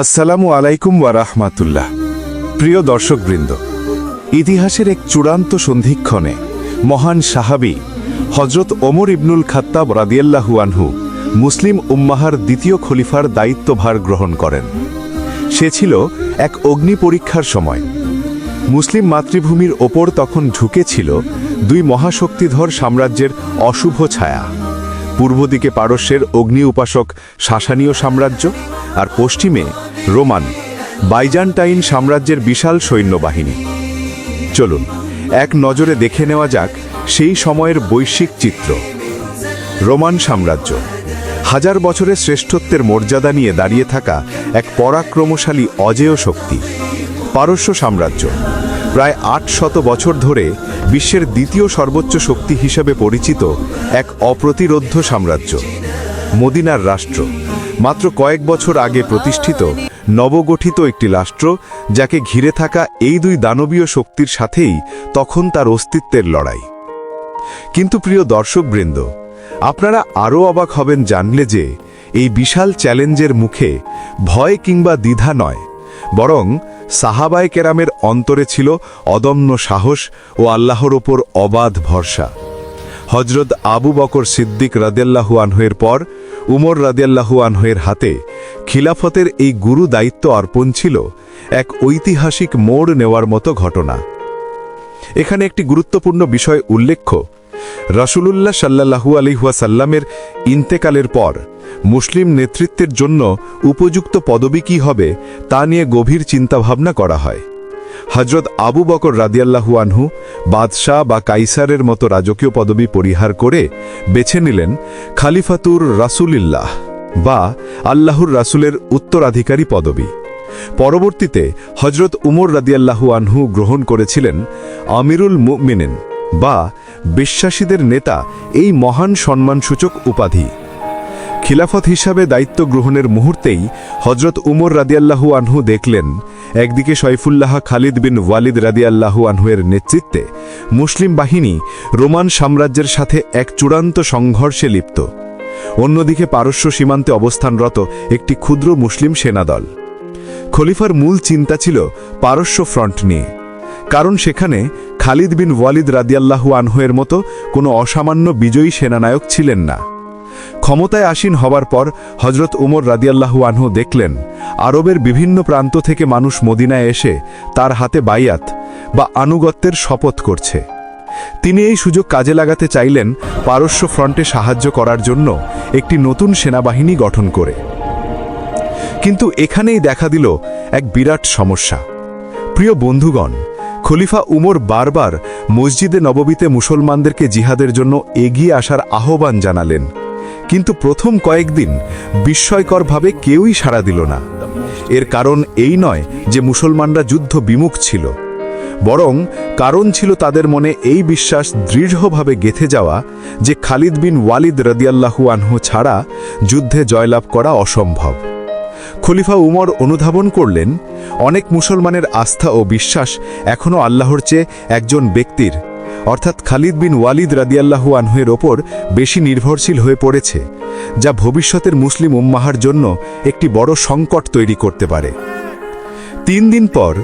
আসসালামু আলাইকুম রাহমাতুল্লাহ। প্রিয় দর্শকবৃন্দ, ইতিহাসের এক চূড়ান্ত সন্ধিক্ষণে মহান সাহাবী হজরত ওমর ইবনুল খাত্তাব রাদিয়াল্লাহু আনহু মুসলিম উম্মাহার দ্বিতীয় খলিফার দায়িত্বভার গ্রহণ করেন। সে ছিল এক অগ্নি পরীক্ষার সময়। মুসলিম মাতৃভূমির ওপর তখন ঝুঁকেছিল দুই মহাশক্তিধর সাম্রাজ্যের অশুভ ছায়া। পূর্ব দিকে পারস্যের অগ্নি উপাসক শাসানীয় সাম্রাজ্য আর পশ্চিমে রোমান, বাইজান্টাইন সাম্রাজ্যের বিশাল সৈন্যবাহিনী। চলুন, এক নজরে দেখে নেওয়া যাক সেই সময়ের বৈশ্বিক চিত্র। রোমান সাম্রাজ্য, হাজার বছরের শ্রেষ্ঠত্বের মর্যাদা নিয়ে দাঁড়িয়ে থাকা এক পরাক্রমশালী অজেয় শক্তি, পারস্য সাম্রাজ্য। প্রায় আট শত বছর ধরে বিশ্বের দ্বিতীয় সর্বোচ্চ শক্তি হিসেবে পরিচিত এক অপ্রতিরোধ্য সাম্রাজ্য, মদিনার রাষ্ট্র। মাত্র কয়েক বছর আগে প্রতিষ্ঠিত নবগঠিত একটি রাষ্ট্র যাকে ঘিরে থাকা এই দুই দানবীয় শক্তির সাথেই তখন তার অস্তিত্বের লড়াই। কিন্তু প্রিয় দর্শকবৃন্দ, আপনারা আরও অবাক হবেন জানলে যে এই বিশাল চ্যালেঞ্জের মুখে ভয় কিংবা দ্বিধা নয়, বরং সাহাবায় কেরামের অন্তরে ছিল অদম্য সাহস ও আল্লাহর ওপর অবাধ ভরসা। হজরত আবু বকর সিদ্দিক রাদেল্লাহু আনহের পর, উমর রাদেল্লাহু আনহের হাতে খিলাফতের এই গুরু দায়িত্ব অর্পণ ছিল এক ঐতিহাসিক মোড় নেওয়ার মতো ঘটনা। এখানে একটি গুরুত্বপূর্ণ বিষয় উল্লেখ্য। রাসূলুল্লাহ সাল্লাহু আলিহাসাল্লামের ইন্তেকালের পর মুসলিম নেতৃত্বের জন্য উপযুক্ত পদবি কী হবে তা নিয়ে গভীর চিন্তাভাবনা করা হয়। হজরত আবু বকর রাদিয়াল্লাহু আনহু বাদশাহ বা কাইসারের মতো রাজকীয় পদবি পরিহার করে বেছে নিলেন খালিফাতুর রাসূলিল্লাহ বা আল্লাহর রাসূলের উত্তরাধিকারী পদবি। পরবর্তীতে হজরত উমর রাদিয়াল্লাহু আনহু গ্রহণ করেছিলেন আমিরুল মুমিনিন বা বিশ্বাসীদের নেতা, এই মহান সম্মানসূচক উপাধি। খিলাফত হিসাবে দায়িত্ব গ্রহণের মুহূর্তেই হজরত উমর রাদিয়াল্লাহু আনহু দেখলেন, একদিকে শৈফুল্লাহ খালিদ বিন ওয়ালিদ রাদিয়াল্লাহু আনহুয়ের নেতৃত্বে মুসলিম বাহিনী রোমান সাম্রাজ্যের সাথে এক চূড়ান্ত সংঘর্ষে লিপ্ত। অন্যদিকে পারস্য সীমান্তে অবস্থানরত একটি ক্ষুদ্র মুসলিম সেনাদল। খলিফার মূল চিন্তা ছিল পারস্য ফ্রন্ট নিয়ে। কারণ সেখানে খালিদ বিন ওয়ালিদ রাদিয়াল্লাহু আনহুয়ের মতো কোনো অসামান্য বিজয়ী সেনানায়ক ছিলেন না। ক্ষমতায় আসীন হবার পর হজরত উমর রাদিয়াল্লাহু আনহু দেখলেন, আরবের বিভিন্ন প্রান্ত থেকে মানুষ মদিনায় এসে তার হাতে বাইয়াত বা আনুগত্যের শপথ করছে। তিনি এই সুযোগ কাজে লাগাতে চাইলেন পারস্য ফ্রন্টে সাহায্য করার জন্য একটি নতুন সেনাবাহিনী গঠন করে। কিন্তু এখানেই দেখা দিল এক বিরাট সমস্যা। প্রিয় বন্ধুগণ, খলিফা উমর বারবার মসজিদে নববীতে মুসলমানদেরকে জিহাদের জন্য এগিয়ে আসার আহ্বান জানালেন। কিন্তু প্রথম কয়েকদিন বিস্ময়করভাবে কেউই সাড়া দিল না। এর কারণ এই নয় যে মুসলমানরা যুদ্ধ বিমুখ ছিল, বরং কারণ ছিল তাদের মনে এই বিশ্বাস দৃঢ়ভাবে গেথে যাওয়া যে খালিদ বিন ওয়ালিদ রদিয়াল্লাহু আনহু ছাড়া যুদ্ধে জয়লাভ করা অসম্ভব। খলিফা উমর অনুধাবন করলেন, অনেক মুসলমানের আস্থা ও বিশ্বাস এখনও আল্লাহর চেয়ে একজন ব্যক্তির অর্থাৎ খালিদ বিন ওয়ালিদ রাদিয়াল্লাহু আনহুয়ের ওপর বেশি নির্ভরশীল হয়ে পড়েছে যা ভবিষ্যতের মুসলিম উম্মাহার জন্য একটি বড় সংকট তৈরি করতে পারে। তিন দিন পর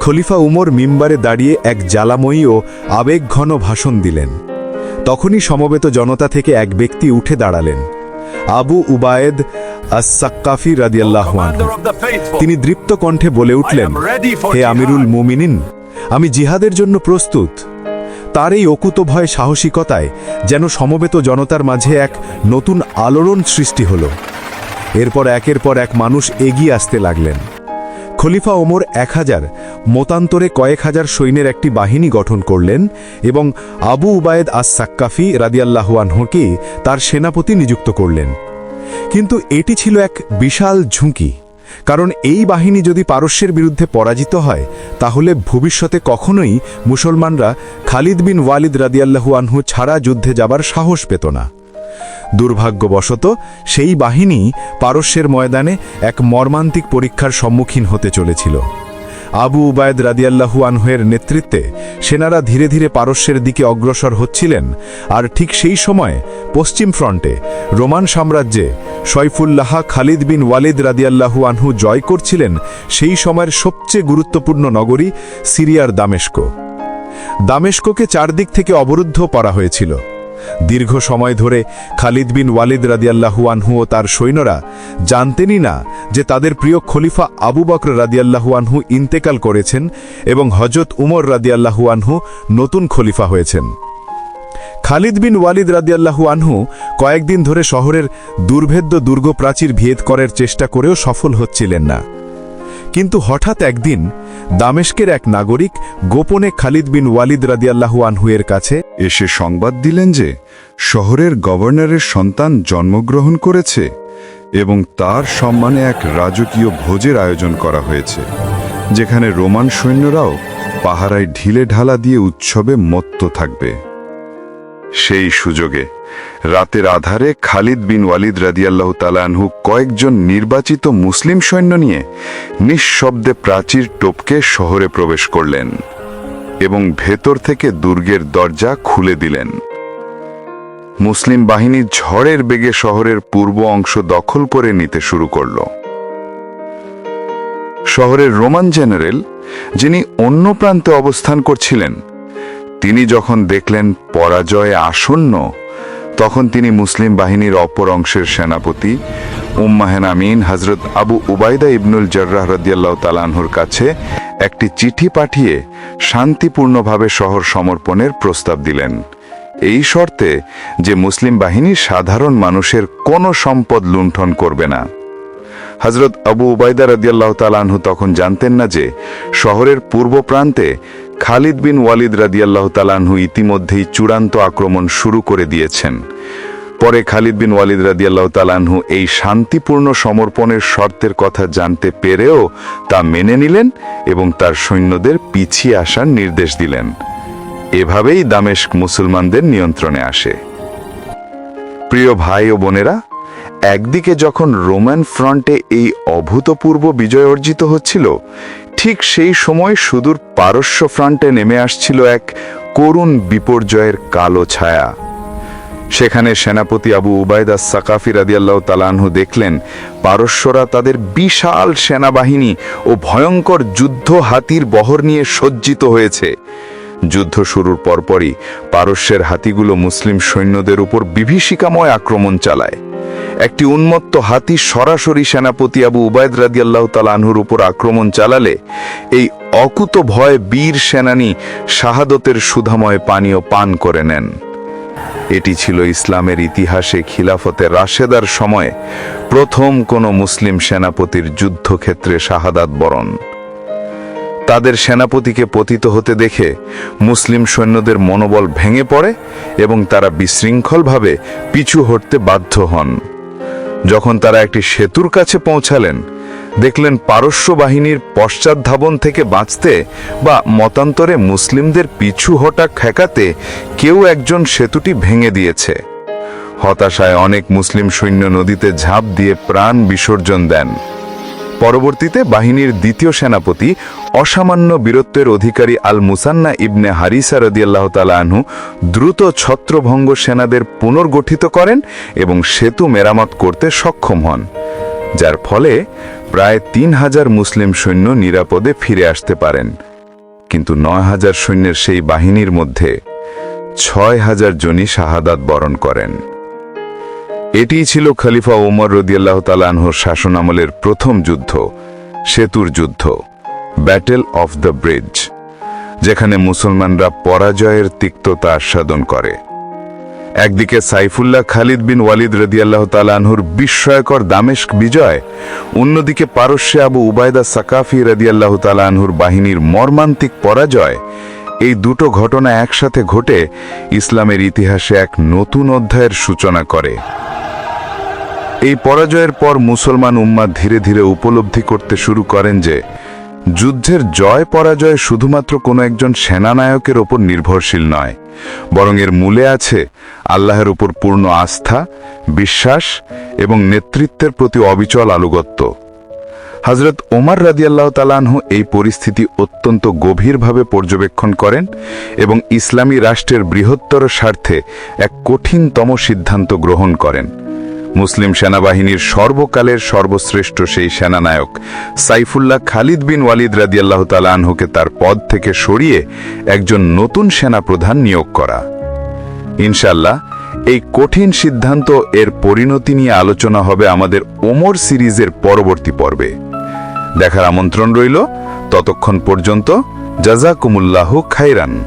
খলিফা উমর মিম্বারে দাঁড়িয়ে এক জ্বালাময়ী ও আবেগঘন ভাষণ দিলেন। তখনই সমবেত জনতা থেকে এক ব্যক্তি উঠে দাঁড়ালেন আবু উবায়েদ আসাক্কাফি রাদিয়াল্লাহু আনহু। তিনি দৃপ্ত কণ্ঠে বলে উঠলেন হে আমিরুল মুমিনিন আমি জিহাদের জন্য প্রস্তুত। তার এই অকুত ভয় সাহসিকতায় যেন সমবেত জনতার মাঝে এক নতুন আলোড়ন সৃষ্টি হল। এরপর একের পর এক মানুষ এগিয়ে আসতে লাগলেন। খলিফা ওমর এক হাজার, মতান্তরে কয়েক হাজার সৈন্যের একটি বাহিনী গঠন করলেন এবং আবু উবায়েদ আস সাক্কাফি রাদিয়াল্লাহুয়ানহকে তার সেনাপতি নিযুক্ত করলেন। কিন্তু এটি ছিল এক বিশাল ঝুঁকি। কারণ এই বাহিনী যদি পারস্যের বিরুদ্ধে পরাজিত হয়, তাহলে ভবিষ্যতে কখনোই মুসলমানরা খালিদ বিন ওয়ালিদ রাদিয়াল্লাহু আনহু ছাড়া যুদ্ধে যাবার সাহস পেত না। দুর্ভাগ্যবশত, সেই বাহিনী পারস্যের ময়দানে এক মর্মান্তিক পরীক্ষার সম্মুখীন হতে চলেছিল। আবু উবায়দ রাদিয়াল্লাহু আনহুয়ের নেতৃত্বে সেনারা ধীরে ধীরে পারস্যের দিকে অগ্রসর হচ্ছিলেন, আর ঠিক সেই সময় পশ্চিম ফ্রন্টে রোমান সাম্রাজ্যে সৈফুল্লাহ খালিদ বিন ওয়ালিদ রাদিয়াল্লাহু আনহু জয় করছিলেন সেই সময়ের সবচেয়ে গুরুত্বপূর্ণ নগরী সিরিয়ার দামেস্ক। দামেস্ককে চারদিক থেকে অবরুদ্ধ করা হয়েছিল। দীর্ঘ সময় ধরে খালিদ বিন ওয়ালিদ রাদিয়াল্লাহু আনহু ও তার সৈন্যরা জানতেনই না যে তাদের প্রিয় খলিফা আবু বকর রাদিয়াল্লাহু আনহু ইন্তেকাল করেছেন এবং হজরত উমর রাদিয়াল্লাহু আনহু নতুন খলিফা হয়েছেন। খালিদ বিন ওয়ালিদ রাদিয়াল্লাহু আনহু কয়েকদিন ধরে শহরের দুর্ভেদ্য দুর্গ প্রাচীর ভেদ করার চেষ্টা করেও সফল হচ্ছিলেন না। কিন্তু হঠাৎ একদিন দামেস্কের এক নাগরিক গোপনে খালিদ বিন ওয়ালিদ রাদিয়াল্লাহু আনহু এর কাছে এসে সংবাদ দিলেন যে শহরের গভর্নরের সন্তান জন্মগ্রহণ করেছে এবং তার সম্মানে এক রাজকীয় ভোজের আয়োজন করা হয়েছে, যেখানে রোমান সৈন্যরাও পাহারায় ঢিলে ঢালা দিয়ে উৎসবে মত্ত থাকবে। সেই সুযোগে রাতের আধারে খালিদ বিন ওয়ালিদ রাদিয়াল্লাহ তালানহু কয়েকজন নির্বাচিত মুসলিম সৈন্য নিয়ে নিঃশব্দে প্রাচীর টোপকে শহরে প্রবেশ করলেন এবং ভেতর থেকে দুর্গের দরজা খুলে দিলেন। মুসলিম বাহিনী ঝড়ের বেগে শহরের পূর্ব অংশ দখল করে নিতে শুরু করল। শহরের রোমান জেনারেল, যিনি অন্য প্রান্তে অবস্থান করছিলেন তিনি যখন দেখলেন পরাজয়ে আসন্ন, তখন তিনি মুসলিম বাহিনীর অপর অংশের সেনাপতি উম্মাহেন আমিন হজরত আবু উবাইদা ইবনুল জর্রাহ রদিয়াল্লাহ তালানহুর কাছে একটি চিঠি পাঠিয়ে শান্তিপূর্ণভাবে শহর সমর্পণের প্রস্তাব দিলেন। এই শর্তে যে মুসলিম বাহিনী সাধারণ মানুষের কোনো সম্পদ লুণ্ঠন করবে না। হজরত আবু উবাইদা রদিয়াল্লাহ তালানহু তখন জানতেন না যে শহরের পূর্ব প্রান্তে খালিদ বিন ওয়ালিদ রাদিয়াল্লাহ তালানহু ইতিমধ্যেই চূড়ান্ত আক্রমণ শুরু করে দিয়েছেন। পরে খালিদ বিন ওয়ালিদ রাদিয়াল্লাহ তালানহু এই শান্তিপূর্ণ সমর্পণের শর্তের কথা জানতে পেরেও তা মেনে নিলেন এবং তার সৈন্যদের পিছিয়ে আসার নির্দেশ দিলেন। এভাবেই দামেস্ক মুসলমানদের নিয়ন্ত্রণে আসে। প্রিয় ভাই ও বোনেরা একদিকে যখন রোমান ফ্রন্টে এই অভূতপূর্ব বিজয় অর্জিত হচ্ছিল, ঠিক সেই সময় সুদূর পারস্য ফ্রন্টে নেমে আসছিল এক করুণ বিপর্যয়ের কালো ছায়া। সেখানে সেনাপতি আবু উবায়দা সাকাফি রাদিয়াল্লাহ তালানহু দেখলেন, পারস্যরা তাদের বিশাল সেনাবাহিনী ও ভয়ঙ্কর যুদ্ধ হাতির বহর নিয়ে সজ্জিত হয়েছে। যুদ্ধ শুরুর পরপরই পারস্যের হাতিগুলো মুসলিম সৈন্যদের উপর বিভীষিকাময় আক্রমণ চালায়। একটি উন্মত্ত হাতি সরাসরি সেনাপতি আবু উবায়দ রাদিয়াল্লাহ তালানহুর উপর আক্রমণ চালালে এই অকুত ভয় বীর সেনানী শাহাদতের সুধাময় পানীয় পান করে নেন। এটি ছিল ইসলামের ইতিহাসে খিলাফতে রাশেদার সময়ে প্রথম কোনো মুসলিম সেনাপতির যুদ্ধক্ষেত্রে শাহাদাত বরণ। তাদের সেনাপতিকে পতিত হতে দেখে মুসলিম সৈন্যদের মনোবল ভেঙে পড়ে এবং তারা বিশৃঙ্খলভাবে পিছু হটতে বাধ্য হন। যখন তারা একটি সেতুর কাছে পৌঁছালেন, দেখলেন পারস্য বাহিনীর পশ্চাৎধাবন থেকে বাঁচতে বা মতান্তরে মুসলিমদের পিছু হটা ঠেকাতে কেউ একজন সেতুটি ভেঙে দিয়েছে। হতাশায় অনেক মুসলিম সৈন্য নদীতে ঝাঁপ দিয়ে প্রাণ বিসর্জন দেন। পরবর্তীতে বাহিনীর দ্বিতীয় সেনাপতি অসামান্য বীরত্বের অধিকারী আল মুসান্না ইবনে হারিসা রদিয়াল্লাহ তালাহু দ্রুত ছত্রভঙ্গ সেনাদের পুনর্গঠিত করেন এবং সেতু মেরামত করতে সক্ষম হন, যার ফলে প্রায় তিন হাজার মুসলিম সৈন্য নিরাপদে ফিরে আসতে পারেন। কিন্তু নয় হাজার সৈন্যের সেই বাহিনীর মধ্যে ছয় হাজার জনই শাহাদাত বরণ করেন। এটিই ছিল খলিফা ওমর রদিয়াল্লাহ তালানহর শাসন আমলের প্রথম যুদ্ধ, সেতুর যুদ্ধ ব্যাটেল অফ দ্য ব্রিজ যেখানে মুসলমানরা পরাজয়ের তিক্ততা আস্বাদন করে। একদিকে সাইফুল্লাহ খালিদ বিন ওয়ালিদ রদিয়াল্লাহ তালানহুর বিস্ময়কর দামেস্ক বিজয়, অন্যদিকে পারস্যে আবু উবায়দা সাকাফি রদিয়াল্লাহ তালানহুর বাহিনীর মর্মান্তিক পরাজয়। এই দুটো ঘটনা একসাথে ঘটে ইসলামের ইতিহাসে এক নতুন অধ্যায়ের সূচনা করে। এই পরাজয়ের পর মুসলমান উম্মা ধীরে ধীরে উপলব্ধি করতে শুরু করেন যে, যুদ্ধের জয় পরাজয় শুধুমাত্র কোনো একজন সেনানায়কের ওপর নির্ভরশীল নয়, বরং এর মূলে আছে আল্লাহের উপর পূর্ণ আস্থা, বিশ্বাস এবং নেতৃত্বের প্রতি অবিচল আনুগত্য। হজরত ওমর রাদিয়াল্লাহ তালানহু এই পরিস্থিতি অত্যন্ত গভীরভাবে পর্যবেক্ষণ করেন এবং ইসলামী রাষ্ট্রের বৃহত্তর স্বার্থে এক কঠিনতম সিদ্ধান্ত গ্রহণ করেন। মুসলিম সেনাবাহিনীর সর্বকালের সর্বশ্রেষ্ঠ সেই সেনানায়ক সাইফুল্লাহ খালিদ বিন ওয়ালিদ রাদিয়াল্লাহ তালানহুকে তার পদ থেকে সরিয়ে একজন নতুন সেনাপ্রধান নিয়োগ করা। ইনশাল্লাহ এই কঠিন সিদ্ধান্ত এর পরিণতি নিয়ে আলোচনা হবে আমাদের ওমর সিরিজের পরবর্তী পর্বে। দেখার আমন্ত্রণ রইল, ততক্ষণ পর্যন্ত, জাজাকুমুল্লাহ খাইরান